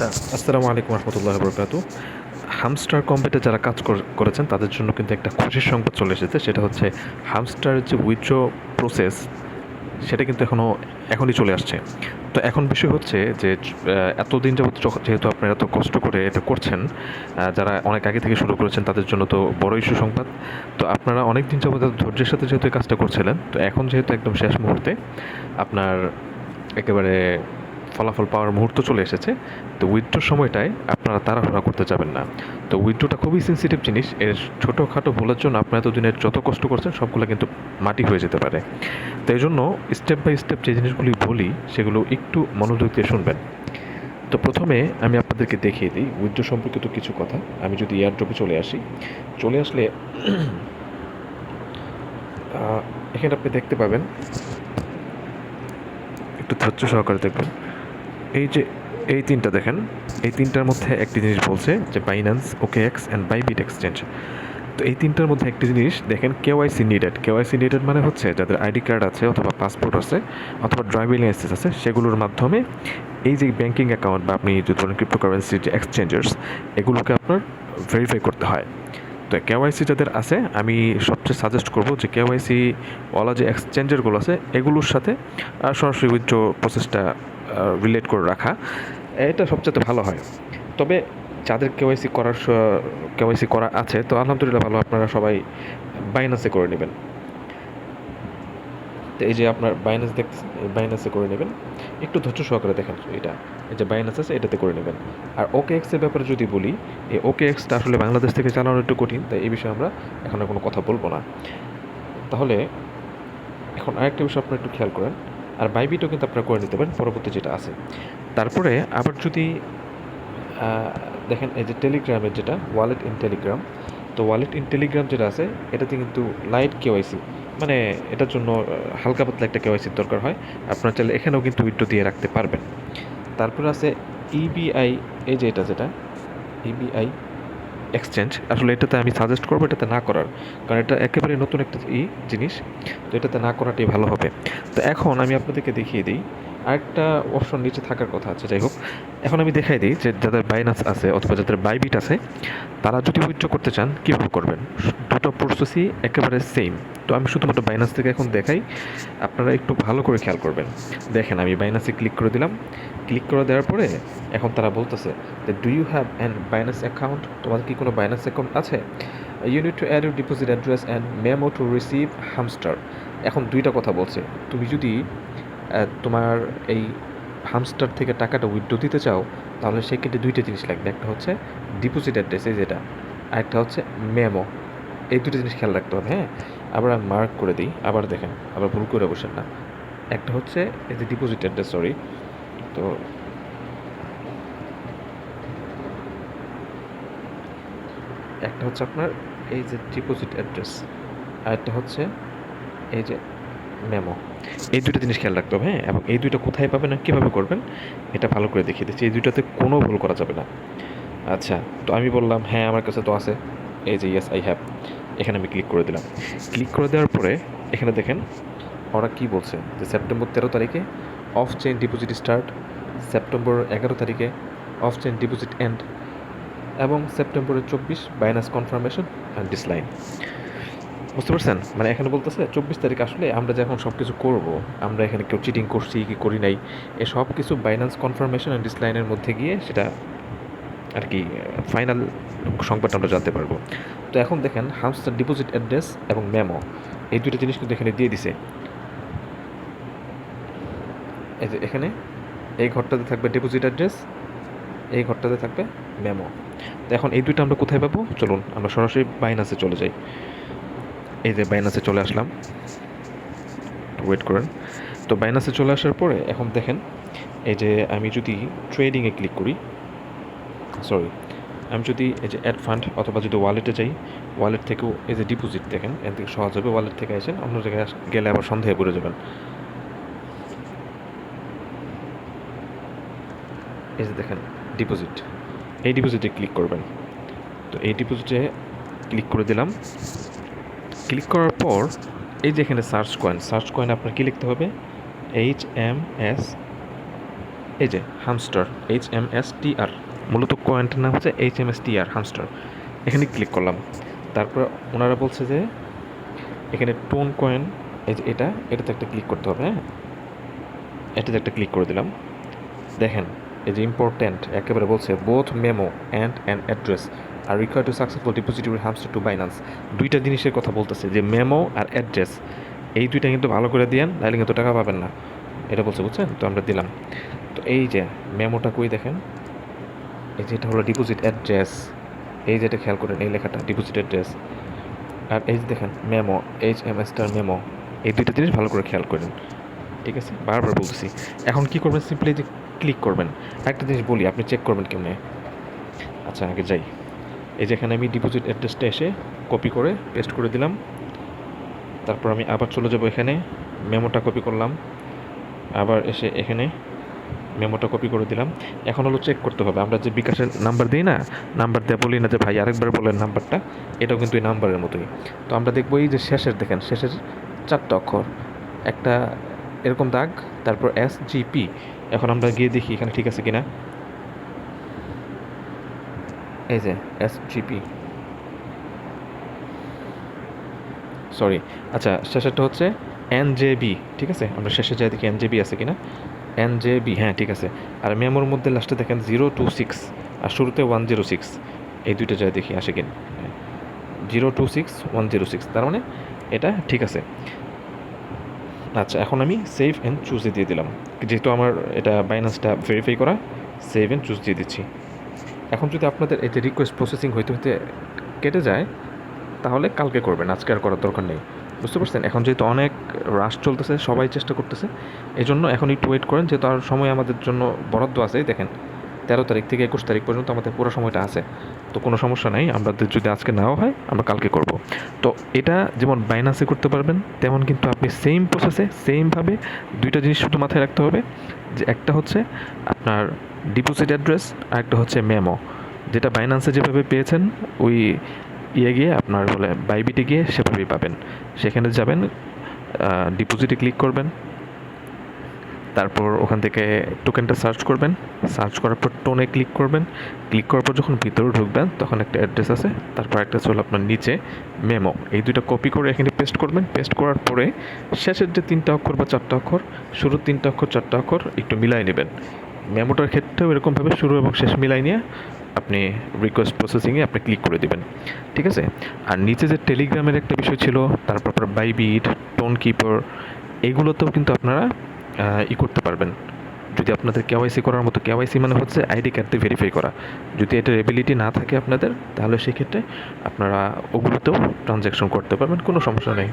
আসসালামু আলাইকুম রহমতুল্লাহ বরকাতু। হামস্টার কম্পেটে যারা কাজ কর- করেছেন, তাদের জন্য কিন্তু একটা খুশির সংবাদ চলে এসেছে। সেটা হচ্ছে হামস্টার যে উইথড্র প্রসেস সেটা কিন্তু এখনও এখনই চলে আসছে। তো এখন বিষয় হচ্ছে যে এতদিন যাবত যেহেতু আপনারা এত কষ্ট করে এটা করছেন যারা অনেক আগে থেকে শুরু করেছেন, তাদের জন্য তো বড় ইস্যু সংবাদ। তো আপনারা অনেক দিন যাবত ধৈর্যের সাথে যেহেতু এই কাজটা করছিলেন, তো এখন যেহেতু একদম শেষ মুহূর্তে, আপনার একেবারে ফলাফল পাওয়ার মুহূর্ত চলে এসেছে। তো উইথড্রোর সময়টায় আপনারা তাড়াহুড়া করতে যাবেন না। তো উইথড্রোটা খুবই সেন্সিটিভ জিনিস। এর ছোটোখাটো ভুলের জন্য আপনারা এতদিনের যত কষ্ট করছেন, সবগুলো কিন্তু মাটি হয়ে যেতে পারে। তো এই জন্য স্টেপ বাই স্টেপ যে জিনিসগুলি বলি, সেগুলো একটু মনোযোগ দিয়ে শুনবেন। তো প্রথমে আমি আপনাদেরকে দেখিয়ে দিই উইথড্রো সম্পর্কিত কিছু কথা। আমি যদি এয়ারড্রপে চলে আসি, চলে আসলে এখানে আপনি দেখতে পাবেন, একটু ধৈর্য সহকারে দেখবেন। এই যে, এই তিনটা দেখেন, এই তিনটার মধ্যে একটি জিনিস বলছে যে Binance okay X and Bybit exchange তো এই তিনটার মধ্যে একটি জিনিস দেখেন কেওয়াইসি নিডেড কেওয়াইসি নিডেড মানে হচ্ছে যাদের আইডি কার্ড আছে অথবা পাসপোর্ট আছে অথবা ড্রাইভিং লাইসেন্স আছে, সেগুলোর মাধ্যমে এই যে ব্যাঙ্কিং অ্যাকাউন্ট বা আপনি যদি ধরেন ক্রিপ্টোকারেন্সির যে এক্সচেঞ্জার্স এগুলোকে আপনার ভেরিফাই করতে হয়। তো কেওয়াইসি যাদের আছে, আমি সবচেয়ে সাজেস্ট করব যে কেওয়াইসি ওয়ালা যে এক্সচেঞ্জারগুলো আছে, এগুলোর সাথে সরাসরি উইথড্র প্রসেসটা রিলেট করে রাখা, এটা সবচেয়ে ভালো হয়। তবে যাদের কেওয়াইসি করার কেওয়াইসি করা আছে, তো আলহামদুলিল্লাহ ভালো আপনারা সবাই বাইনাসে করে নেবেন। তো এই যে আপনার বাইনাস এই বাইনাসে করে নেবেন। একটু ধৈর্য সহকারে দেখেন এটা। এই যে বাইনাস আছে, এটাতে করে নেবেন। আর ওকে এক্সের ব্যাপারে যদি বলি, এই ওকে এক্সটা আসলে বাংলাদেশ থেকে চালানো একটু কঠিন, তাই এই বিষয়ে আমরা এখন কোনো কথা বলব না। তাহলে এখন আরেকটা বিষয় আপনারা একটু খেয়াল করেন। আর বাইবিটও কিন্তু আপনারা করে নিতে পারেন, পরবর্তী যেটা আছে। তারপরে আবার যদি দেখেন এই যে টেলিগ্রামের যেটা, ওয়ালেট ইন টেলিগ্রাম, তো ওয়ালেট ইন টেলিগ্রাম যেটা আছে, এটাতে কিন্তু লাইট কেওয়াইসি মানে এটার জন্য হালকা পাতলা একটা কেওয়াইসির দরকার হয়, আপনারা চাইলে এখানেও কিন্তু উইড্রো দিয়ে রাখতে পারবেন। তারপরে আছে ইবিআই এই যে এটা যেটা ইবিআই এক্সচেঞ্জ আসলে এটাতে আমি সাজেস্ট করব, এটাতে না করার। কারণ এটা একেবারে নতুন একটা ই জিনিস, তো এটাতে না করাটাই ভালো হবে। তো এখন আমি আপনাদেরকে দেখিয়ে দিই, আরেকটা অপশন নিচে থাকার কথা আছে, যাই হোক। এখন আমি দেখাই দিই যে যাদের বাইনাস আছে অথবা যাদের বাইবিট আছে, তারা যদি উইথড্র করতে চান, কীভাবে করবেন? দুটো প্রসেসই একেবারে সেম তো আমি শুধুমাত্র বাইনাস থেকে এখন দেখাই। আপনারা একটু ভালো করে খেয়াল করবেন। দেখেন, আমি বাইনাসে ক্লিক করে দিলাম। ক্লিক করে দেওয়ার পরে এখন তারা বলতেছে যে do you have an Binance account তোমাদের কি কোনো বাইনাস অ্যাকাউন্ট আছে? You need to add your deposit address and memo to receive Hamster এখন দুইটা কথা বলছে। তুমি যদি তোমার এই হামস্টার থেকে টাকাটা উইথড্র দিতে চাও, তাহলে সেক্ষেত্রে দুইটা জিনিস লাগবে। একটা হচ্ছে ডিপোজিট অ্যাড্রেস এই যেটা। আরেকটা হচ্ছে মেমো এই দুটো জিনিস খেয়াল রাখতে হবে হ্যাঁ? আবার আমি মার্ক করে দিই, আবার দেখেন, আবার ভুল করে বসেন না। একটা হচ্ছে এই যে ডিপোজিট অ্যাড্রেস সরি তো একটা হচ্ছে আপনার এই যে ডিপোজিট অ্যাড্রেস আর একটা হচ্ছে এই যে মেমো এই দুটো জিনিস খেয়াল রাখতে হবে হ্যাঁ? এবং এই দুইটা কোথায় পাবেন আর কীভাবে করবেন, এটা ভালো করে দেখিয়ে দিচ্ছি। এই দুইটাতে কোনো ভুল করা যাবে না। আচ্ছা তো আমি বললাম হ্যাঁ আমার কাছে তো আছে। এই যে ইয়েস আই হ্যাভ এখানে আমি ক্লিক করে দিলাম। ক্লিক করে দেওয়ার পরে এখানে দেখেন, ওরা কি বলছে? যে সেপ্টেম্বর তেরো তারিখে off chain deposit start September এগারো তারিখে অফ চেইন ডিপোজিট এন্ড এবং সেপ্টেম্বরের চব্বিশ বাইনাস কনফার্মেশন অ্যান্ড ডিসলাইন বুঝতে পারছেন? মানে এখানে বলতেছে, চব্বিশ তারিখ আসলে আমরা যখন সব কিছু করব, আমরা এখানে কেউ চিটিং করছি কি করি নাই, এ সব কিছু বাইন্যান্স কনফার্মেশন অ্যান্ড ডিসলাইনের মধ্যে গিয়ে সেটা আর কি ফাইনাল সংবাদটা আমরা জানতে পারব। তো এখন দেখেন হামস্টার ডিপোজিট অ্যাড্রেস এবং মেমো এই দুটো জিনিস কিন্তু এখানে দিয়ে দিছে। এই যে এখানে, এই ঘরটাতে থাকবে ডিপোজিট অ্যাড্রেস এই ঘরটাতে থাকবে মেমো তো এখন এই দুইটা আমরা কোথায় পাবো? চলুন, আমরা সরাসরি বাইনাসে চলে যাই। এই যে বাইনাসে চলে আসলাম। ওয়েট করেন। তো বাইনাসে চলে আসার পরে এখন দেখেন, এই যে আমি যদি ট্রেডিংয়ে ক্লিক করি সরি আমি যদি এই যে অ্যাড ফান্ড অথবা যদি ওয়ালেটে যাই ওয়ালেট থেকেও এই যে ডিপোজিট দেখেন, এর থেকে সহজ হবে ওয়ালেট থেকে আসেন, অন্য জায়গায় গেলে আবার সন্দেহে পড়ে যাবেন। এই যে দেখেন ডিপোজিট এই ডিপোজিটে ক্লিক করবেন। তো এই ডিপোজিটে ক্লিক করে দিলাম। ক্লিক করার পর এই যে এখানে সার্চ কয়েন সার্চ কয়েন আপনার কী লিখতে হবে? এইচ এম এস এই যে Hamster H M S T R মূলত কয়েনটার নাম হচ্ছে H M S T R Hamster এখানে ক্লিক করলাম। তারপর ওনারা বলছে যে এখানে টোন কয়েন এই যে এটা, এটাতে একটা ক্লিক করতে হবে হ্যাঁ? এটাতে একটা ক্লিক করে দিলাম। দেখেন, এই যে ইম্পর্ট্যান্ট একেবারে বলছে both memo and and address are require to successful deposit your Hamster to Binance দুইটা জিনিসের কথা বলতেছে, যে মেমো আর অ্যাড্রেস এই দুইটা কিন্তু ভালো করে দিয়েন, নাহলে কিন্তু টাকা পাবেন না। এটা বলছে, বুঝছেন? তো আমরা দিলাম। তো এই যে মেমোটা কই দেখেন? এই যে এটা হলো ডিপোজিট অ্যাড্রেস এই যে এটা খেয়াল করেন, এই লেখাটা ডিপোজিট অ্যাড্রেস আর এই যে দেখেন মেমো এইচ এম এসটার মেমো এই দুইটা জিনিস ভালো করে খেয়াল করেন, ঠিক আছে? বারবার বলতেছি। এখন কি করবেন? সিম্পলি যে ক্লিক করবেন। একটা জিনিস বলি, আপনি চেক করবেন কেমনে? আচ্ছা আগে যাই। এই যে এখানে আমি ডিপোজিট অ্যাড্রেসটা এসে কপি করে পেস্ট করে দিলাম। তারপর আমি আবার চলে যাব এখানে মেমোটা কপি করলাম। আবার এসে এখানে মেমোটা কপি করে দিলাম। এখন হলো চেক করতে হবে। আমরা যে বিকাশের নাম্বার দিই না নাম্বার দিয়ে বলি না যে ভাই আরেকবার বলেন নাম্বারটা এটাও কিন্তু এই নাম্বারের মতোই। তো আমরা দেখব এই যে শেষের, দেখেন শেষের চারটা অক্ষর। একটা এরকম দাগ, তারপর এস জিপি এখন আমরা গিয়ে দেখি এখানে ঠিক আছে কিনা। এই যে এস জিপি সরি আচ্ছা শেষেরটা হচ্ছে এন জে বি ঠিক আছে? আমরা শেষে যাই দেখি এন জে বি আছে কিনা। এন জে বি হ্যাঁ ঠিক আছে। আর মেমোর মধ্যে লাস্টে দেখেন জিরো টু সিক্স আর শুরুতে ওয়ান জিরো সিক্স। এই দুইটা যাই দেখি, আসে কিনা। Zero two six, one zero six. তার মানে এটা ঠিক আছে। আচ্ছা এখন আমি সেভ অ্যান্ড চুজে দিয়ে দিলাম। যেহেতু আমার এটা বাইন্যান্সটা ভেরিফাই করা সেভ অ্যান্ড চুজ দিয়ে দিচ্ছি। এখন যদি আপনাদের যে রিকোয়েস্ট প্রসেসিং হইতে হইতে কেটে যায়, তাহলে কালকে করবেন। আজকে আর করার দরকার নেই। বুঝতে পারছেন? এখন যেহেতু অনেক রাশ চলতেছে, সবাই চেষ্টা করতেছে এই জন্য এখন একটু ওয়েট করেন, যেহেতু আর সময় আমাদের জন্য বরাদ্দ আছে দেখেন। তেরো তারিখ থেকে একুশ তারিখ পর্যন্ত আমাদের পুরো সময়টা আছে। তো কোনো সমস্যা নাই আমাদের যদি আজকে নাও হয়, আমরা কালকে করব। তো এটা যেমন বাইনান্সে করতে পারবেন, তেমন কিন্তু আপনি সেম প্রসেসে সেমভাবে দুইটা জিনিস শুধু মাথায় রাখতে হবে, যে একটা হচ্ছে আপনার ডিপোজিট অ্যাড্রেস আর একটা হচ্ছে মেমো যেটা বাইনান্সে যেভাবে পেয়েছেন, ওই ইয়ে গিয়ে আপনার বলে বাইবিটে গিয়ে সেভাবেই পাবেন। সেখানে যাবেন ডিপোজিটে ক্লিক করবেন। তারপর ওখান থেকে টোকেনটা সার্চ করবেন। সার্চ করার পর টোনে ক্লিক করবেন। ক্লিক করার পর যখন ভিতরে ঢুকবেন, তখন একটা অ্যাড্রেস আছে। তারপর একটা চলো আপনার নিচে মেমো এই দুইটা কপি করে এখানে পেস্ট করবেন। পেস্ট করার পরে শেষের যে তিনটা অক্ষর বা চারটা অক্ষর, শুরুর তিনটা অক্ষর, চারটা অক্ষর একটু মিলাই নেবেন। মেমোটার ক্ষেত্রেও এরকমভাবে শুরু এবং শেষ মিলাই নিয়ে আপনি রিকোয়েস্ট প্রসেসিংয়ে আপনি ক্লিক করে দেবেন। ঠিক আছে? আর নিচে যে টেলিগ্রামের একটা বিষয় ছিল, তারপর আপনার বাইবিট টোন কিপার এগুলোতেও কিন্তু আপনারা ই করতে পারবেন। যদি আপনাদের কেওয়াইসি করার মতো কেওয়াইসি মানে হচ্ছে আইডি কার্ড দিয়ে ভেরিফাই করা। যদি এটার এবিলিটি না থাকে আপনাদের, তাহলে সেক্ষেত্রে আপনারা ওগুলোতেও ট্রানজ্যাকশন করতে পারবেন, কোনো সমস্যা নেই।